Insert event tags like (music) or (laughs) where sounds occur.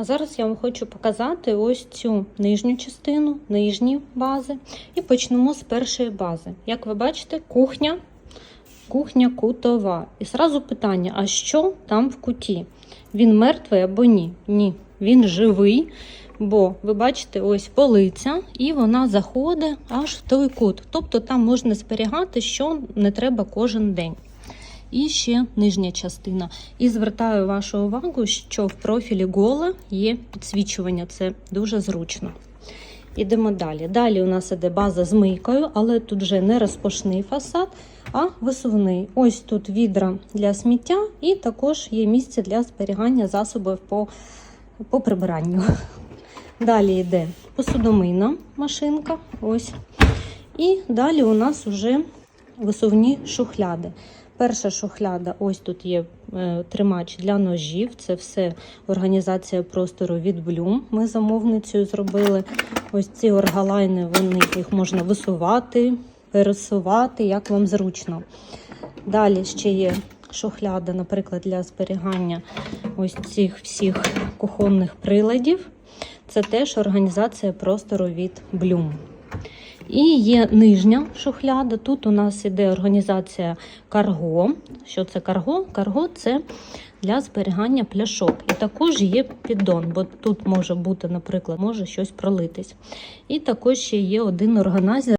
А зараз я вам хочу показати ось цю нижню частину, нижні бази. І почнемо з першої бази. Як ви бачите, кухня, кухня кутова. І сразу питання: а що там в куті? Він мертвий або ні? Ні, він живий. Бо ви бачите, ось полиця, і вона заходить аж в той кут. Тобто там можна зберігати, що не треба кожен день. І ще нижня частина. І звертаю вашу увагу, що в профілі голе є підсвічування. Це дуже зручно. Ідемо далі. Далі у нас іде база з мийкою, але тут вже не розпашний фасад, а висувний. Ось тут відра для сміття, і також є місце для зберігання засобів по, по прибиранню. (laughs) Далі йде посудомийна машинка. Ось. І далі у нас вже висувні шухляди. Перша шухляда, ось тут є е, тримач для ножів. Це все організація простору від Bloom. Ми замовницею зробили. Ось ці оргалайни, вони їх можна висувати, пересувати, як вам зручно. Далі ще є шухляда, наприклад, для зберігання ось цих всіх кухонних приладів. Це теж організація простору від Bloom. І є нижня шухляда. Тут у нас іде організація карго. Що це карго? Карго це для зберігання пляшок. І також є піддон, бо тут може бути, наприклад, може щось пролитись. І також ще є один органайзер.